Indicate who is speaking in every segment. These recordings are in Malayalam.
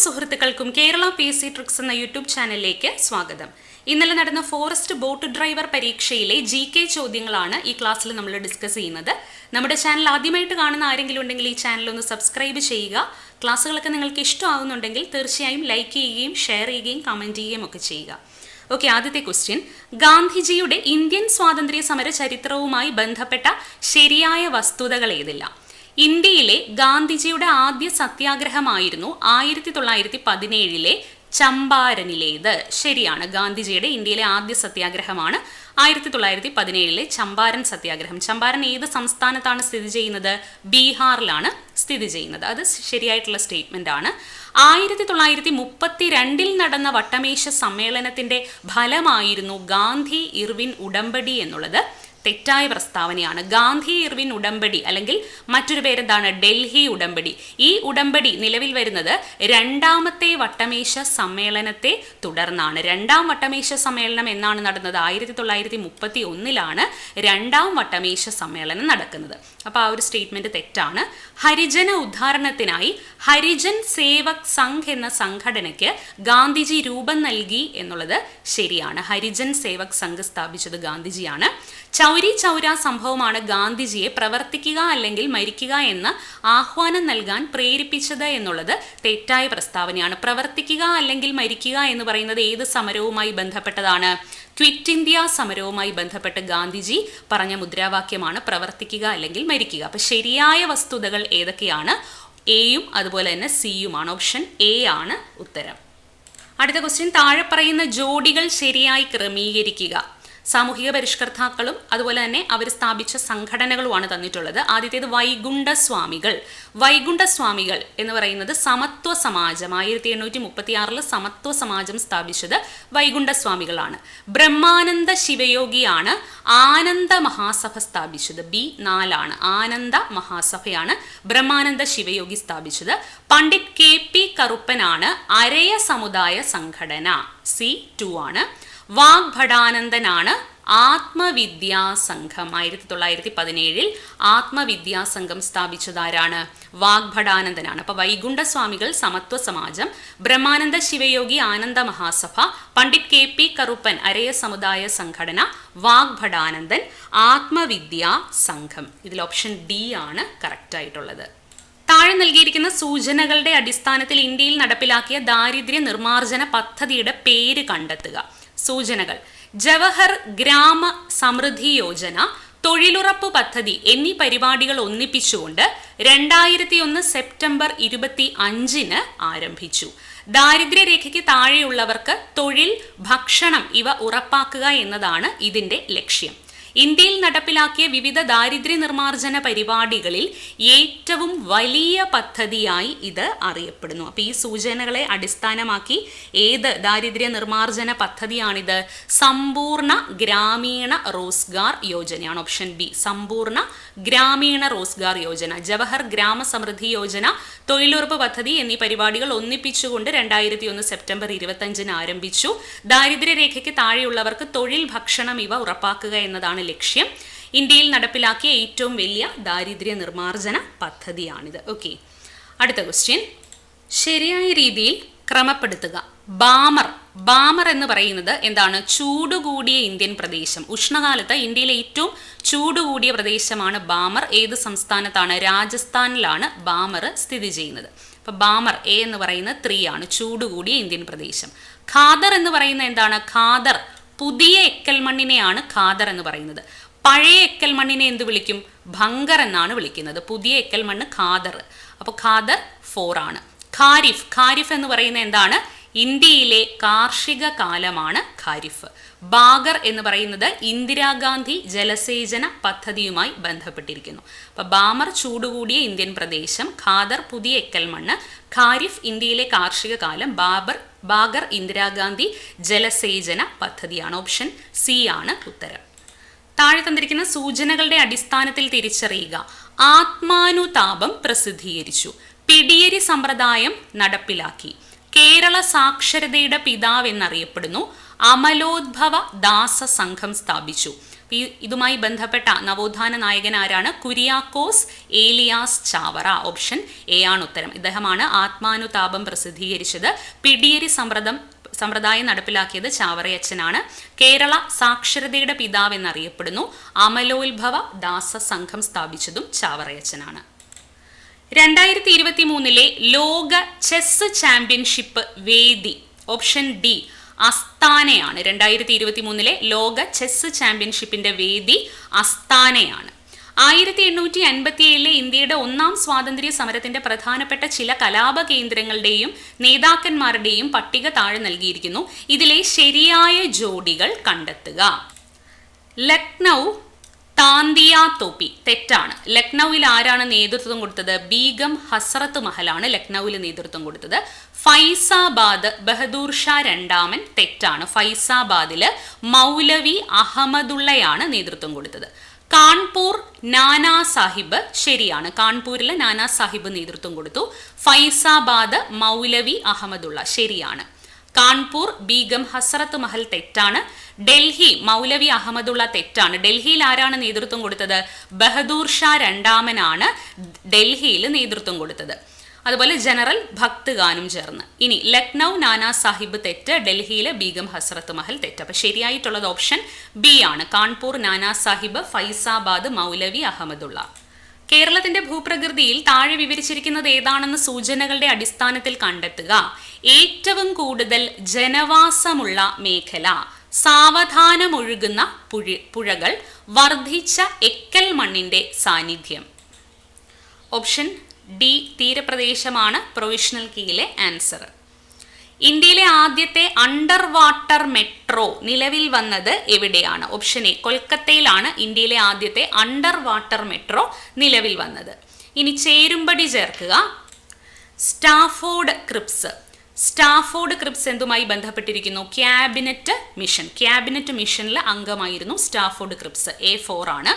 Speaker 1: സുഹൃത്തുക്കൾക്കും കേരള പി സി ട്രിക്സ് എന്ന യൂട്യൂബ് ചാനലിലേക്ക് സ്വാഗതം. ഇന്നലെ നടന്ന ഫോറസ്റ്റ് ബോട്ട് ഡ്രൈവർ പരീക്ഷയിലെ ജി കെ ചോദ്യങ്ങളാണ് ഈ ക്ലാസ്സിൽ നമ്മൾ ഡിസ്കസ് ചെയ്യുന്നത്. നമ്മുടെ ചാനൽ ആദ്യമായിട്ട് കാണുന്ന ആരെങ്കിലും ഉണ്ടെങ്കിൽ ഈ ചാനൽ ഒന്ന് സബ്സ്ക്രൈബ് ചെയ്യുക. ക്ലാസ്സുകളൊക്കെ നിങ്ങൾക്ക് ഇഷ്ടമാകുന്നുണ്ടെങ്കിൽ തീർച്ചയായും ലൈക്ക് ചെയ്യുകയും ഷെയർ ചെയ്യുകയും കമന്റ് ചെയ്യുകയും ഒക്കെ ചെയ്യുക. ഓക്കെ ആദ്യത്തെ ക്വസ്റ്റ്യൻ. ഗാന്ധിജിയുടെ ഇന്ത്യൻ സ്വാതന്ത്ര്യ സമര ചരിത്രവുമായി ബന്ധപ്പെട്ട ശരിയായ വസ്തുതകൾ ഏതെല്ലാം? ഇന്ത്യയിലെ ഗാന്ധിജിയുടെ ആദ്യ സത്യാഗ്രഹമായിരുന്നു ആയിരത്തി തൊള്ളായിരത്തി പതിനേഴിലെ ചമ്പാരനിലേത്. ശരിയാണ് ഗാന്ധിജിയുടെ ഇന്ത്യയിലെ ആദ്യ സത്യാഗ്രഹമാണ് ആയിരത്തി തൊള്ളായിരത്തി പതിനേഴിലെ ചമ്പാരൻ സത്യാഗ്രഹം. ചമ്പാരൻ ഏത് സംസ്ഥാനത്താണ് സ്ഥിതി ചെയ്യുന്നത്? ബീഹാറിലാണ് സ്ഥിതി ചെയ്യുന്നത്. അത് ശരിയായിട്ടുള്ള സ്റ്റേറ്റ്മെന്റ് ആണ്. ആയിരത്തി തൊള്ളായിരത്തി മുപ്പത്തി രണ്ടിൽ നടന്ന വട്ടമേശ സമ്മേളനത്തിന്റെ ഫലമായിരുന്നു ഗാന്ധി ഇർവിൻ ഉടമ്പടി എന്നുള്ളത്. തെറ്റായ പ്രസ്താവനയാണ്. ഗാന്ധി ഇർവിൻ ഉടമ്പടി അല്ലെങ്കിൽ മറ്റൊരു പേരെന്താണ്? ഡൽഹി ഉടമ്പടി. ഈ ഉടമ്പടി നിലവിൽ വരുന്നത് രണ്ടാമത്തെ വട്ടമേശ സമ്മേളനത്തെ തുടർന്നാണ്. രണ്ടാം വട്ടമേശ സമ്മേളനം എന്നാണ് നടന്നത്. ആയിരത്തി തൊള്ളായിരത്തി മുപ്പത്തി ഒന്നിലാണ് രണ്ടാം വട്ടമേശ സമ്മേളനം നടക്കുന്നത്. അപ്പോൾ ആ ഒരു സ്റ്റേറ്റ്മെന്റ് തെറ്റാണ്. ഹരിജന ഉദ്ധാരണത്തിനായി ഹരിജൻ സേവക് സംഘ് എന്ന സംഘടനയ്ക്ക് ഗാന്ധിജി രൂപം നൽകി എന്നുള്ളത് ശരിയാണ്. ഹരിജൻ സേവക് സംഘ് സ്ഥാപിച്ചത് ഗാന്ധിജിയാണ്. ചൗരി ചൗര സംഭവമാണ് ഗാന്ധിജിയെ പ്രവർത്തിക്കുക അല്ലെങ്കിൽ മരിക്കുക എന്ന് ആഹ്വാനം നൽകാൻ പ്രേരിപ്പിച്ചത് എന്നുള്ളത് തെറ്റായ പ്രസ്താവനയാണ്. പ്രവർത്തിക്കുക അല്ലെങ്കിൽ മരിക്കുക എന്ന് പറയുന്നത് ഏത് സമരവുമായി ബന്ധപ്പെട്ടതാണ്? ക്വിറ്റ് ഇന്ത്യ സമരവുമായി ബന്ധപ്പെട്ട് ഗാന്ധിജി പറഞ്ഞ മുദ്രാവാക്യമാണ് പ്രവർത്തിക്കുക അല്ലെങ്കിൽ മരിക്കുക. അപ്പൊ ശരിയായ വസ്തുതകൾ ഏതൊക്കെയാണ്? എയും അതുപോലെ തന്നെ സിയുമാണ് ഓപ്ഷൻ എ ആണ് ഉത്തരം. അടുത്ത ക്വസ്റ്റ്യൻ താഴെ പറയുന്ന ജോഡികൾ ശരിയായി ക്രമീകരിക്കുക. സാമൂഹിക പരിഷ്കർത്താക്കളും അതുപോലെ തന്നെ അവർ സ്ഥാപിച്ച സംഘടനകളുമാണ് തന്നിട്ടുള്ളത്. ആദ്യത്തേത് വൈകുണ്ഠസ്വാമികൾ. വൈകുണ്ഠസ്വാമികൾ എന്ന് പറയുന്നത് സമത്വ സമാജം. ആയിരത്തി എണ്ണൂറ്റി മുപ്പത്തി ആറിൽ സമത്വ സമാജം സ്ഥാപിച്ചത് വൈകുണ്ഠസ്വാമികളാണ്. ബ്രഹ്മാനന്ദ ശിവയോഗിയാണ് ആനന്ദ മഹാസഭ സ്ഥാപിച്ചത്. ബി നാലാണ് ആനന്ദ മഹാസഭയാണ് ബ്രഹ്മാനന്ദ ശിവയോഗി സ്ഥാപിച്ചത്. പണ്ഡിറ്റ് കെ പി കറുപ്പനാണ് അരയ സമുദായ സംഘടന. സി ടു ആണ്. വാഗ്ഭടാനന്ദനാണ് ആത്മവിദ്യാ സംഘം ആയിരത്തി തൊള്ളായിരത്തി പതിനേഴിൽ ആത്മവിദ്യാ സംഘം സ്ഥാപിച്ചതാരാണ് വാഗ്ഭടാനന്ദനാണ്. അപ്പൊ വൈകുണ്ഠസ്വാമികൾ സമത്വ സമാജം ബ്രഹ്മാനന്ദ ശിവയോഗി ആനന്ദ മഹാസഭ പണ്ഡിറ്റ് കെ പി കറുപ്പൻ അരയ സമുദായ സംഘടന വാഗ്ഭടാനന്ദൻ ആത്മവിദ്യാ സംഘം ഇതിൽ ഓപ്ഷൻ ഡി ആണ് കറക്റ്റ് ആയിട്ടുള്ളത്. താഴെ നൽകിയിരിക്കുന്ന സൂചനകളുടെ അടിസ്ഥാനത്തിൽ ഇന്ത്യയിൽ നടപ്പിലാക്കിയ ദാരിദ്ര്യ നിർമ്മാർജന പദ്ധതിയുടെ പേര് കണ്ടെത്തുക. സൂചനകൾ. ജവഹർ ഗ്രാമ സമൃദ്ധി യോജന തൊഴിലുറപ്പ് പദ്ധതി എന്നീ പരിപാടികൾ ഒന്നിപ്പിച്ചുകൊണ്ട് രണ്ടായിരത്തി ഒന്ന് സെപ്റ്റംബർ ഇരുപത്തി അഞ്ചിന് ആരംഭിച്ചു. ദാരിദ്ര്യരേഖയ്ക്ക് താഴെയുള്ളവർക്ക് തൊഴിൽ ഭക്ഷണം ഇവ ഉറപ്പാക്കുക എന്നതാണ് ഇതിന്റെ ലക്ഷ്യം. ഇന്ത്യയിൽ നടപ്പിലാക്കിയ വിവിധ ദാരിദ്ര്യ നിർമ്മാർജന പരിപാടികളിൽ ഏറ്റവും വലിയ പദ്ധതിയായി ഇത് അറിയപ്പെടുന്നു. അപ്പോൾ ഈ സൂചനകളെ അടിസ്ഥാനമാക്കി ഏത് ദാരിദ്ര്യ നിർമ്മാർജന പദ്ധതിയാണിത്? സമ്പൂർണ ഗ്രാമീണ റോസ്ഗാർ യോജനയാണ് ഓപ്ഷൻ ബി. സമ്പൂർണ ഗ്രാമീണ റോസ്ഗാർ യോജന ജവഹർ ഗ്രാമ സമൃദ്ധി യോജന തൊഴിലുറപ്പ് പദ്ധതി എന്നീ പരിപാടികൾ ഒന്നിപ്പിച്ചുകൊണ്ട് രണ്ടായിരത്തി ഒന്ന് സെപ്റ്റംബർ ഇരുപത്തഞ്ചിന് ആരംഭിച്ചു. ദാരിദ്ര്യരേഖയ്ക്ക് താഴെയുള്ളവർക്ക് തൊഴിൽ ഭക്ഷണം ഇവ ഉറപ്പാക്കുക എന്നതാണ് ലക്ഷ്യം. ഇന്ത്യയിൽ നടപ്പിലാക്കിയ ഏറ്റവും വലിയ ദാരിദ്ര്യ നിർമ്മാർജന പദ്ധതിയാണിത്. ഓക്കെ. അടുത്ത ക്വസ്റ്റ്യൻ ശരിയായ രീതിയിൽ ക്രമപ്പെടുത്തുക. ബാമർ. ബാമർ എന്ന് പറയുന്നത് എന്താണ്? ചൂടുകൂടിയ ഇന്ത്യൻ പ്രദേശം. ഉഷ്ണകാലത്ത് ഇന്ത്യയിലെ ഏറ്റവും ചൂടുകൂടിയ പ്രദേശമാണ് ബാമർ. ഏത് സംസ്ഥാനത്താണ്? രാജസ്ഥാനിലാണ് ബാമർ സ്ഥിതി ചെയ്യുന്നത്. അപ്പൊ ബാമർ എ എന്ന് പറയുന്നത് ത്രീ ആണ് ചൂടുകൂടിയ ഇന്ത്യൻ പ്രദേശം. ഖാദർ എന്ന് പറയുന്നത് എന്താണ്? ഖാദർ. പുതിയ എക്കൽ മണ്ണിനെയാണ് ഖാദർ എന്ന് പറയുന്നത്. പഴയ എക്കൽ മണ്ണിനെ എന്ത് വിളിക്കും? ഭങ്കർ എന്നാണ് വിളിക്കുന്നത്. പുതിയ എക്കൽ മണ്ണ് ഖാദർ. അപ്പോൾ ഖാദർ ഫോർ ആണ്. ഖാരിഫ്. ഖാരിഫ് എന്ന് പറയുന്നത് എന്താണ്? ഇന്ത്യയിലെ കാർഷിക കാലമാണ് ഖാരിഫ്. ബാഗർ എന്ന് പറയുന്നത് ഇന്ദിരാഗാന്ധി ജലസേചന പദ്ധതിയുമായി ബന്ധപ്പെട്ടിരിക്കുന്നു. അപ്പൊ ബാമർ ചൂടുകൂടിയ ഇന്ത്യൻ പ്രദേശം ഖാദർ പുതിയ എക്കൽ മണ്ണ് ഖാരിഫ് ഇന്ത്യയിലെ കാർഷിക കാലം ബാബർ ബാഗർ ഇന്ദിരാഗാന്ധി ജലസേചന പദ്ധതിയാണ്. ഓപ്ഷൻ സി ആണ് ഉത്തരം. താഴെ തന്നിരിക്കുന്ന സൂചനകളുടെ അടിസ്ഥാനത്തിൽ തിരിച്ചറിയുക. ആത്മാനുതാപം പ്രസിദ്ധീകരിച്ചു. പിടിയരി സമ്പ്രദായം നടപ്പിലാക്കി. കേരള സാക്ഷരതയുടെ പിതാവ് എന്നറിയപ്പെടുന്നു. അമലോദ്ഭവ ദാസ സംഘം സ്ഥാപിച്ചു. ഇതുമായി ബന്ധപ്പെട്ട നവോത്ഥാന നായകൻ ആരാണ്? കുര്യാക്കോസ് ഏലിയാസ് ചാവറ. ഓപ്ഷൻ എ ആണ് ഉത്തരം. ഇദ്ദേഹമാണ് ആത്മാനുതാപം പ്രസിദ്ധീകരിച്ചത്. പിടിയേരി സമ്പ്രദം സമ്പ്രദായം നടപ്പിലാക്കിയത് ചാവറയച്ചനാണ്. കേരള സാക്ഷരതയുടെ പിതാവ് എന്നറിയപ്പെടുന്നു. അമലോത്ഭവ ദാസ സംഘം സ്ഥാപിച്ചതും ചാവറയച്ചനാണ്. രണ്ടായിരത്തി ഇരുപത്തി മൂന്നിലെ ലോക ചെസ് ചാമ്പ്യൻഷിപ്പ് വേദി ഓപ്ഷൻ ഡി അസ്താനയാണ്. രണ്ടായിരത്തി ഇരുപത്തി മൂന്നിലെ ലോക ചെസ് ചാമ്പ്യൻഷിപ്പിന്റെ വേദി അസ്താനയാണ്. ആയിരത്തി എണ്ണൂറ്റി അൻപത്തി ഏഴിലെ ഇന്ത്യയുടെ ഒന്നാം സ്വാതന്ത്ര്യ സമരത്തിന്റെ പ്രധാനപ്പെട്ട ചില കലാപ കേന്ദ്രങ്ങളുടെയും നേതാക്കന്മാരുടെയും പട്ടിക താഴെ നൽകിയിരിക്കുന്നു. ഇതിലെ ശരിയായ ജോഡികൾ കണ്ടെത്തുക. ലക്നൗ താന്തിയ തോപ്പി. തെറ്റാണ്. ലക്നൌവിൽ ആരാണ് നേതൃത്വം കൊടുത്തത്? ബീഗം ഹസ്രത്ത് മഹലാണ് ലക്നൌവിൽ നേതൃത്വം കൊടുത്തത്. ഫൈസാബാദ് ബഹദൂർ ഷാ രണ്ടാമൻ. തെറ്റാണ്. ഫൈസാബാദിൽ മൗലവി അഹമ്മദുള്ളയാണ് നേതൃത്വം കൊടുത്തത്. കാൺപൂർ നാനാ സാഹിബ് ശരിയാണ്. കാൺപൂരിലെ നാനാ സാഹിബ് നേതൃത്വം കൊടുത്തു. ഫൈസാബാദ് മൗലവി അഹമ്മദുള്ള ശരിയാണ്. കാൺപൂർ ബീഗം ഹസ്രത്ത് മഹൽ തെറ്റാണ്. ഡൽഹി മൗലവി അഹമ്മദുള്ള തെറ്റാണ്. ഡൽഹിയിൽ ആരാണ് നേതൃത്വം കൊടുത്തത്? ബഹദൂർ ഷാ രണ്ടാമനാണ് ഡൽഹിയിൽ നേതൃത്വം കൊടുത്തത്. അതുപോലെ ജനറൽ ഭക്ത് ഖാനും ചേർന്ന്. ഇനി ലക്നൗ നാനാ സാഹിബ് തെറ്റ് ഡൽഹിയിലെ ബീഗം ഹസ്രത്ത് മഹൽ തെറ്റ്. അപ്പൊ ശരിയായിട്ടുള്ളത് ഓപ്ഷൻ ബി ആണ്. കാൺപൂർ നാനാ സാഹിബ് ഫൈസാബാദ് മൗലവി അഹമ്മദുള്ള. കേരളത്തിന്റെ ഭൂപ്രകൃതിയിൽ താഴെ വിവരിച്ചിരിക്കുന്നത് ഏതാണെന്ന് സൂചനകളുടെ അടിസ്ഥാനത്തിൽ കണ്ടെത്തുക. ഏറ്റവും കൂടുതൽ ജനവാസമുള്ള മേഖല. സാവധാനമൊഴുകുന്ന പുഴ പുഴകൾ വർദ്ധിച്ച എക്കൽ മണ്ണിന്റെ സാന്നിധ്യം. ഓപ്ഷൻ ഡി തീരപ്രദേശമാണ്. പ്രൊവിഷണൽ കീയിലെ ആൻസർ. ഇന്ത്യയിലെ ആദ്യത്തെ അണ്ടർ വാട്ടർ മെട്രോ നിലവിൽ വന്നത് എവിടെയാണ്? ഓപ്ഷൻ എ കൊൽക്കത്തയിലാണ് ഇന്ത്യയിലെ ആദ്യത്തെ അണ്ടർ വാട്ടർ മെട്രോ നിലവിൽ വന്നത്. ഇനി ചേരുംപടി ചേർക്കുക. Stafford Cripps. സ്റ്റാഫോർഡ് ക്രിപ്സ് എന്തുമായി ബന്ധപ്പെട്ടിരിക്കുന്നു? Cabinet mission. ക്യാബിനറ്റ് മിഷനിലെ അംഗമായിരുന്നു സ്റ്റാഫോർഡ് ക്രിപ്സ്. എ ഫോർ ആണ്.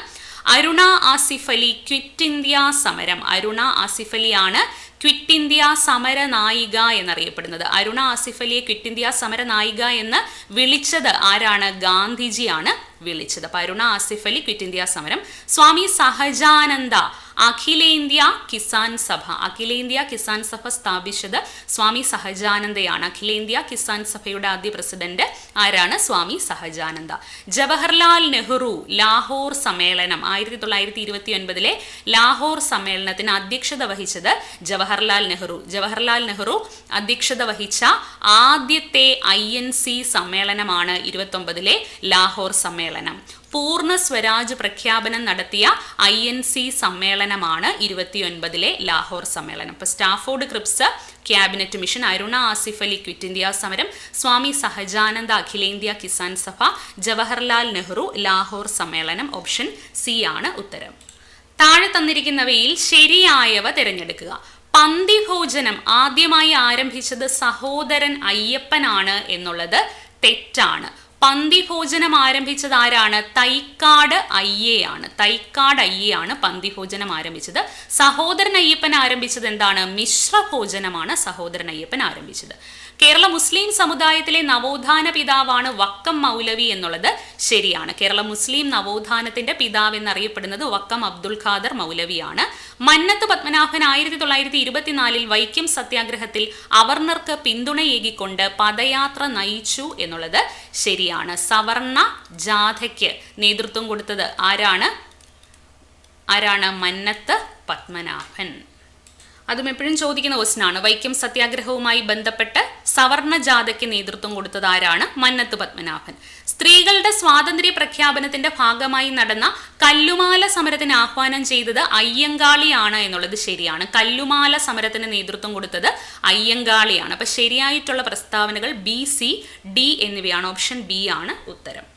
Speaker 1: അരുണ ആസിഫ് അലി ക്വിറ്റ് ഇന്ത്യ സമരം. അരുണ ആസിഫ് അലിയാണ് ക്വിറ്റ് ഇന്ത്യ സമര നായിക എന്നറിയപ്പെടുന്നത്. അരുണ ആസിഫ് അലിയെ ക്വിറ്റ് ഇന്ത്യ സമര നായിക എന്ന് വിളിച്ചത് ആരാണ്? ഗാന്ധിജിയാണ് വിളിച്ചത്. അപ്പൊ അരുണ ആസിഫ് അലി ക്വിറ്റ് ഇന്ത്യ സമരം. സ്വാമി സഹജാനന്ദ അഖിലേന്ത്യ കിസാൻ സഭ. അഖിലേന്ത്യ കിസാൻ സഭ സ്ഥാപിച്ചത് സ്വാമി സഹജാനന്ദയാണ്. അഖിലേന്ത്യ കിസാൻ സഭയുടെ ആദ്യ പ്രസിഡന്റ് ആരാണ്? സ്വാമി സഹജാനന്ദ. ജവഹർലാൽ നെഹ്റു ലാഹോർ സമ്മേളനം ആയിരത്തി തൊള്ളായിരത്തി ഇരുപത്തി ഒൻപതിലെ ലാഹോർ സമ്മേളനത്തിന് അധ്യക്ഷത വഹിച്ചത് ജവഹർലാൽ നെഹ്റു. ജവഹർലാൽ നെഹ്റു അധ്യക്ഷത വഹിച്ച ആദ്യത്തെ ഐ എൻ സി സമ്മേളനമാണ് ഇരുപത്തൊമ്പതിലെ ലാഹോർ സമ്മേളനം. പൂർണ സ്വരാജ് പ്രഖ്യാപനം നടത്തിയ ഐ എൻ സി സമ്മേളനമാണ് ഇരുപത്തിയൊൻപതിലെ ലാഹോർ സമ്മേളനം. ഇപ്പൊ Stafford Cripps cabinet mission Aruna Asaf Ali quit India സമരം സ്വാമി സഹജാനന്ദ അഖിലേന്ത്യാ കിസാൻ സഭ ജവഹർലാൽ നെഹ്റു ലാഹോർ സമ്മേളനം ഓപ്ഷൻ സി ആണ് ഉത്തരം. താഴെ തന്നിരിക്കുന്നവയിൽ ശരിയായവ തിരഞ്ഞെടുക്കുക. പന്തിഭോജനം ആദ്യമായി ആരംഭിച്ചത് സഹോദരൻ അയ്യപ്പനാണ് എന്നുള്ളത് തെറ്റാണ്. പന്തിഭോജനം ആരംഭിച്ചത് ആരാണ്? തൈക്കാട് അയ്യയാണ് തൈക്കാട് അയ്യേ ആണ് പന്തി ഭോജനം ആരംഭിച്ചത്. സഹോദരൻ അയ്യപ്പൻ ആരംഭിച്ചത് എന്താണ്? മിശ്ര ഭോജനമാണ് സഹോദരൻ അയ്യപ്പൻ ആരംഭിച്ചത്. കേരള മുസ്ലിം സമുദായത്തിലെ നവോത്ഥാന പിതാവാണ് വക്കം മൗലവി എന്നുള്ളത് ശരിയാണ്. കേരള മുസ്ലിം നവോത്ഥാനത്തിന്റെ പിതാവ് എന്നറിയപ്പെടുന്നത് വക്കം അബ്ദുൽ ഖാദർ മൗലവിയാണ്. മന്നത്ത് പത്മനാഭൻ ആയിരത്തി തൊള്ളായിരത്തി ഇരുപത്തിനാലിൽ വൈക്കം സത്യാഗ്രഹത്തിൽ അവർണർക്ക് പിന്തുണയേകിക്കൊണ്ട് പദയാത്ര നയിച്ചു എന്നുള്ളത് ശരിയാണ്. സവർണ ജാഥയ്ക്ക് നേതൃത്വം കൊടുത്തത് ആരാണ്? ആരാണ്? മന്നത്ത് പത്മനാഭൻ. അതും എപ്പോഴും ചോദിക്കുന്ന ക്വസ്റ്റ്യൻ ആണ്. വൈക്കം സത്യാഗ്രഹവുമായി ബന്ധപ്പെട്ട് സവർണ ജാഥയ്ക്ക് നേതൃത്വം കൊടുത്തത് ആരാണ്? മന്നത്ത് പത്മനാഭൻ. സ്ത്രീകളുടെ സ്വാതന്ത്ര്യ പ്രഖ്യാപനത്തിന്റെ ഭാഗമായി നടന്ന കല്ലുമാല സമരത്തിന് ആഹ്വാനം ചെയ്തത് അയ്യങ്കാളിയാണ് എന്നുള്ളത് ശരിയാണ്. കല്ലുമാല സമരത്തിന് നേതൃത്വം കൊടുത്തത് അയ്യങ്കാളിയാണ്. അപ്പൊ ശരിയായിട്ടുള്ള പ്രസ്താവനകൾ ബി സി ഡി എന്നിവയാണ്. ഓപ്ഷൻ ബി ആണ് ഉത്തരം.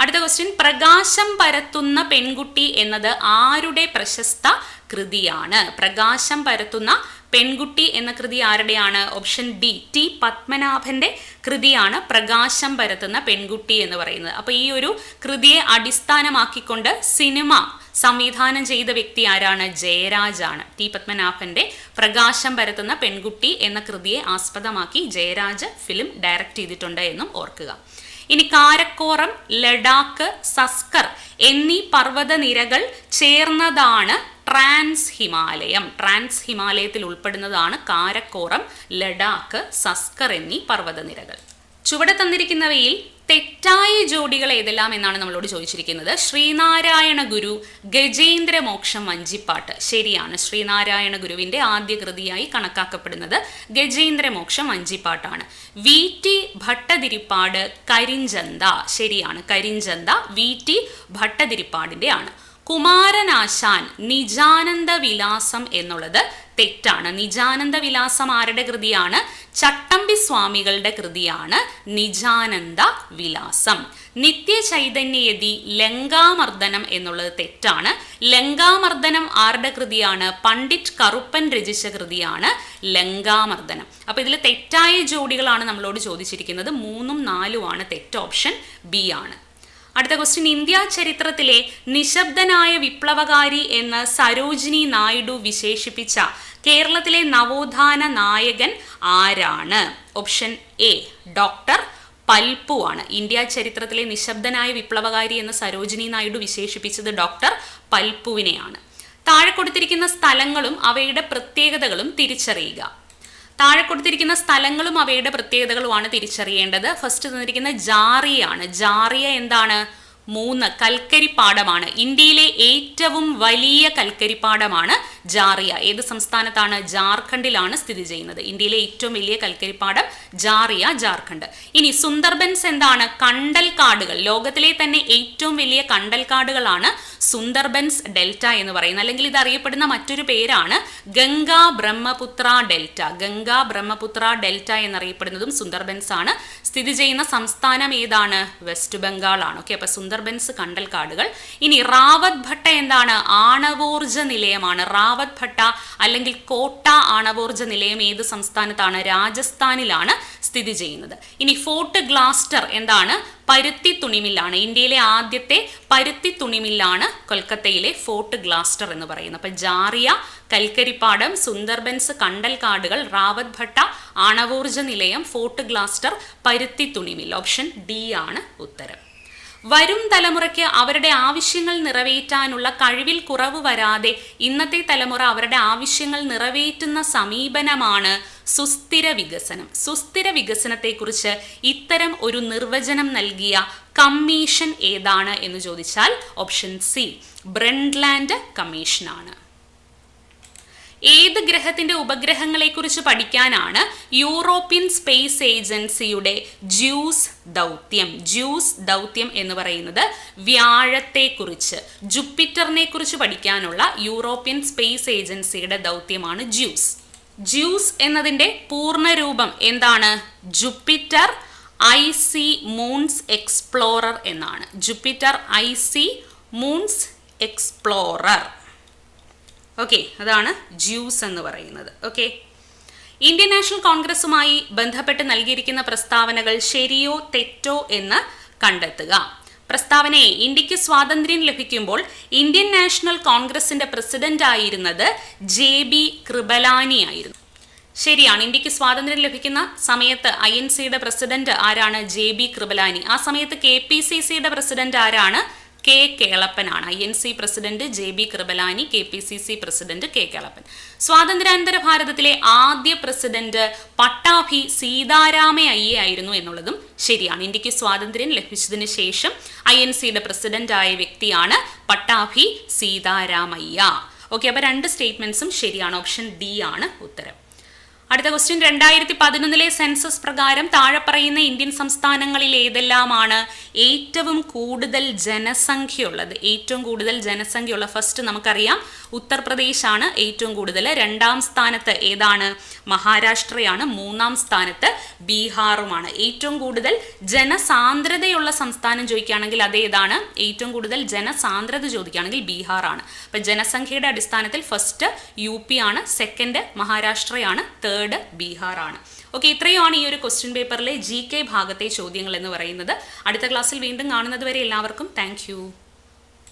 Speaker 1: അടുത്ത ക്വസ്റ്റ്യൻ പ്രകാശം പരത്തുന്ന പെൺകുട്ടി എന്നത് ആരുടെ പ്രശസ്ത കൃതിയാണ്? പ്രകാശം പരത്തുന്ന പെൺകുട്ടി എന്ന കൃതി ആരുടെയാണ്? ഓപ്ഷൻ ബി ടി പത്മനാഭന്റെ കൃതിയാണ് പ്രകാശം പരത്തുന്ന പെൺകുട്ടി എന്ന് പറയുന്നത്. അപ്പൊ ഈ ഒരു കൃതിയെ അടിസ്ഥാനമാക്കിക്കൊണ്ട് സിനിമ സംവിധാനം ചെയ്ത വ്യക്തി ആരാണ്? ജയരാജാണ് ടി പത്മനാഭന്റെ പ്രകാശം പരത്തുന്ന പെൺകുട്ടി എന്ന കൃതിയെ ആസ്പദമാക്കി ജയരാജ് ഫിലിം ഡയറക്റ്റ് ചെയ്തിട്ടുണ്ട് എന്നും ഓർക്കുക. ഇനി കാരക്കോറം ലഡാക്ക് സസ്കർ എന്നീ പർവതനിരകൾ ചേർന്നതാണ് ട്രാൻസ് ഹിമാലയം. ട്രാൻസ് ഹിമാലയത്തിൽ ഉൾപ്പെടുന്നതാണ് കാരക്കോറം ലഡാക്ക് സസ്കർ എന്നീ പർവതനിരകൾ. ചുവടെ തന്നിരിക്കുന്നവയിൽ തെറ്റായ ജോഡികൾ ഏതെല്ലാം എന്നാണ് നമ്മളോട് ചോദിച്ചിരിക്കുന്നത്. ശ്രീനാരായണ ഗുരു ഗജേന്ദ്ര മോക്ഷം വഞ്ചിപ്പാട്ട്. ശരിയാണ്. ശ്രീനാരായണ ഗുരുവിന്റെ ആദ്യ കൃതിയായി കണക്കാക്കപ്പെടുന്നത് Gajendra Moksham വഞ്ചിപ്പാട്ടാണ്. V T Bhattathiripad Karinchantha. ശരിയാണ്. കരിഞ്ചന്ത വി ടി ഭട്ടതിരിപ്പാടിന്റെ ആണ് കുമാരനാശാൻ നിജാനന്ദ വിലാസം എന്നുള്ളത് തെറ്റാണ്. നിജാനന്ദ വിലാസം ആരുടെ കൃതിയാണ്? ചട്ടമ്പി സ്വാമികളുടെ കൃതിയാണ് നിജാനന്ദ വിലാസം. നിത്യ ചൈതന്യയതി ലങ്കാമർദ്ദനം എന്നുള്ളത് തെറ്റാണ്. ലങ്കാമർദ്ദനം ആരുടെ കൃതിയാണ്? പണ്ഡിറ്റ് കറുപ്പൻ രചിച്ച കൃതിയാണ് ലങ്കാമർദ്ദനം. അപ്പൊ ഇതിൽ തെറ്റായ ജോഡികളാണ് നമ്മളോട് ചോദിച്ചിരിക്കുന്നത്. മൂന്നും നാലുമാണ് തെറ്റ് ഓപ്ഷൻ ബി ആണ്. അടുത്ത ക്വസ്റ്റ്യൻ ഇന്ത്യ ചരിത്രത്തിലെ നിശബ്ദനായ വിപ്ലവകാരി എന്ന് സരോജിനി നായിഡു വിശേഷിപ്പിച്ച കേരളത്തിലെ നവോത്ഥാന നായകൻ ആരാണ്? ഓപ്ഷൻ എ ഡോക്ടർ പൽപ്പു ആണ്. ഇന്ത്യ ചരിത്രത്തിലെ നിശബ്ദനായ വിപ്ലവകാരി എന്ന് സരോജിനി നായിഡു വിശേഷിപ്പിച്ചത് ഡോക്ടർ പൽപ്പുവിനെയാണ്. താഴെ കൊടുത്തിരിക്കുന്ന സ്ഥലങ്ങളും അവയുടെ പ്രത്യേകതകളും തിരിച്ചറിയുക. താഴെ കൊടുത്തിരിക്കുന്ന സ്ഥലങ്ങളും അവയുടെ പ്രത്യേകതകളുമാണ് തിരിച്ചറിയേണ്ടത്. ഫസ്റ്റ് തന്നിരിക്കുന്ന ജാറിയാണ്. ജാറിയ എന്താണ്? മൂന്ന് കൽക്കരിപ്പാടമാണ്. ഇന്ത്യയിലെ ഏറ്റവും വലിയ കൽക്കരിപ്പാടമാണ് ജാറിയ. ഏത് സംസ്ഥാനത്താണ് ജാർഖണ്ഡിലാണ് സ്ഥിതി ചെയ്യുന്നത്? ഇന്ത്യയിലെ ഏറ്റവും വലിയ കൽക്കരിപ്പാടം ജാറിയ ജാർഖണ്ഡ്. ഇനി സുന്ദർബൻസ് എന്താണ്? കണ്ടൽ കാടുകൾ ലോകത്തിലെ തന്നെ ഏറ്റവും വലിയ കണ്ടൽ കാടുകളാണ് സുന്ദർബൻസ് ഡെൽറ്റ എന്ന് പറയുന്നത്. അല്ലെങ്കിൽ ഇത് അറിയപ്പെടുന്ന മറ്റൊരു പേരാണ് ഗംഗാ ബ്രഹ്മപുത്ര ഡെൽറ്റ. ഗംഗാ ബ്രഹ്മപുത്ര ഡെൽറ്റ എന്നറിയപ്പെടുന്നതും സുന്ദർബൻസ് ആണ് സ്ഥിതി ചെയ്യുന്ന സംസ്ഥാനം ഏതാണ്? വെസ്റ്റ് ബംഗാൾ ആണ് ഓക്കെ അപ്പൊ സുന്ദർബൻസ് കണ്ടൽ കാടുകൾ. ഇനി റാവത് ഭട്ട എന്താണ്? ആണവോർജ നിലയമാണ്. റാവത് ഭട്ട അല്ലെങ്കിൽ കോട്ട ആണവോർജ നിലയം ഏത് സംസ്ഥാനത്താണ്? രാജസ്ഥാനിലാണ് സ്ഥിതി ചെയ്യുന്നത്. ഇനി ഫോർട്ട് ഗ്ലാസ്റ്റർ എന്താണ്? പരുത്തി തുണിമില്ലാണ്. ഇന്ത്യയിലെ ആദ്യത്തെ പരുത്തി തുണിമില്ലാണ് കൊൽക്കത്തയിലെ ഫോർട്ട് ഗ്ലാസ്റ്റർ എന്ന് പറയുന്നത്. അപ്പൊ ജാറിയ കൽക്കരിപ്പാടം സുന്ദർബൻസ് കണ്ടൽ കാടുകൾ റാവത് ഭട്ട ആണവോർജ നിലയം ഫോർട്ട് ഗ്ലാസ്റ്റർ പരുത്തി തുണിമിൽ ഓപ്ഷൻ ഡി ആണ് ഉത്തരം. വരും തലമുറയ്ക്ക് അവരുടെ ആവശ്യങ്ങൾ നിറവേറ്റാനുള്ള കഴിവിൽ കുറവ് വരാതെ ഇന്നത്തെ തലമുറ അവരുടെ ആവശ്യങ്ങൾ നിറവേറ്റുന്ന സമീപനമാണ് സുസ്ഥിര വികസനം. സുസ്ഥിര വികസനത്തെക്കുറിച്ച് ഇത്തരം ഒരു നിർവചനം നൽകിയ കമ്മീഷൻ ഏതാണ് എന്ന് ചോദിച്ചാൽ ഓപ്ഷൻ സി ബ്രണ്ട്ലാൻഡ് കമ്മീഷനാണ്. ഏത് ഗ്രഹത്തിന്റെ ഉപഗ്രഹങ്ങളെക്കുറിച്ച് പഠിക്കാനാണ് യൂറോപ്യൻ സ്പേസ് ഏജൻസിയുടെ ജ്യൂസ് ദൗത്യം ജ്യൂസ് ദൗത്യം എന്ന് പറയുന്നത് വ്യാഴത്തെക്കുറിച്ച് ജുപ്പിറ്ററിനെ കുറിച്ച് പഠിക്കാനുള്ള യൂറോപ്യൻ സ്പേസ് ഏജൻസിയുടെ ദൗത്യമാണ് ജ്യൂസ്. ജ്യൂസ് എന്നതിന്റെ പൂർണരൂപം എന്താണ്? Jupiter icy moons explorer എന്നാണ്. Jupiter icy moons explorer. Okay അതാണ് ജ്യൂസ് എന്ന് പറയുന്നത്. ഓക്കെ ഇന്ത്യൻ നാഷണൽ കോൺഗ്രസുമായി ബന്ധപ്പെട്ട് നൽകിയിരിക്കുന്ന പ്രസ്താവനകൾ ശരിയോ തെറ്റോ എന്ന് കണ്ടെത്തുക. പ്രസ്താവനയെ ഇന്ത്യയ്ക്ക് സ്വാതന്ത്ര്യം ലഭിക്കുമ്പോൾ ഇന്ത്യൻ നാഷണൽ കോൺഗ്രസിന്റെ പ്രസിഡന്റ് ആയിരുന്നത് ജെ ബി കൃപലാനി ആയിരുന്നു. ശരിയാണ് ഇന്ത്യയ്ക്ക് സ്വാതന്ത്ര്യം ലഭിക്കുന്ന സമയത്ത് ഐ എൻ സിയുടെ പ്രസിഡന്റ് ആരാണ് ജെ ബി കൃപലാനി? ആ സമയത്ത് കെ പി സി സിയുടെ പ്രസിഡന്റ് ആരാണ് K കേളപ്പനാണ്. I N C president J B Kripalani K P C C president K Kelappan. സ്വാതന്ത്ര്യാനന്തര ഭാരതത്തിലെ ആദ്യ പ്രസിഡന്റ് പട്ടാഭി സീതാരാമ അയ്യെ ആയിരുന്നു എന്നുള്ളതും ശരിയാണ്. ഇന്ത്യയ്ക്ക് സ്വാതന്ത്ര്യം ലഭിച്ചതിന് ശേഷം ഐ എൻ സിയുടെ പ്രസിഡന്റായ വ്യക്തിയാണ് പട്ടാഭി സീതാരാമയ്യ. ഓക്കെ അപ്പൊ രണ്ട് സ്റ്റേറ്റ്മെന്റ്സും ശരിയാണ്. ഓപ്ഷൻ ഡി ആണ് ഉത്തരം. അടുത്ത ക്വസ്റ്റ്യൻ രണ്ടായിരത്തി പതിനൊന്നിലെ സെൻസസ് പ്രകാരം താഴെ പറയുന്ന ഇന്ത്യൻ സംസ്ഥാനങ്ങളിൽ ഏതെല്ലാമാണ് ഏറ്റവും കൂടുതൽ ജനസംഖ്യയുള്ളത്? ഏറ്റവും കൂടുതൽ ജനസംഖ്യയുള്ള ഫസ്റ്റ് നമുക്കറിയാം. ഉത്തർപ്രദേശാണ് ഏറ്റവും കൂടുതൽ. രണ്ടാം സ്ഥാനത്ത് ഏതാണ്? മഹാരാഷ്ട്രയാണ്. മൂന്നാം സ്ഥാനത്ത് ബീഹാറുമാണ്. ഏറ്റവും കൂടുതൽ ജനസാന്ദ്രതയുള്ള സംസ്ഥാനം ചോദിക്കുകയാണെങ്കിൽ അതേതാണ് ഏറ്റവും കൂടുതൽ ജനസാന്ദ്രത ചോദിക്കുകയാണെങ്കിൽ ബീഹാറാണ്. അപ്പൊ ജനസംഖ്യയുടെ അടിസ്ഥാനത്തിൽ ഫസ്റ്റ് യു പി ആണ് സെക്കൻഡ് മഹാരാഷ്ട്രയാണ് തേർഡ് ബീഹാറാണ്. ഓക്കെ ഇത്രയുമാണ് ഈ ഒരു ക്വസ്റ്റ്യൻ പേപ്പറിലെ ജി ഭാഗത്തെ ചോദ്യങ്ങൾ എന്ന് പറയുന്നത്. അടുത്ത ക്ലാസ്സിൽ വീണ്ടും കാണുന്നത് വരെ എല്ലാവർക്കും താങ്ക്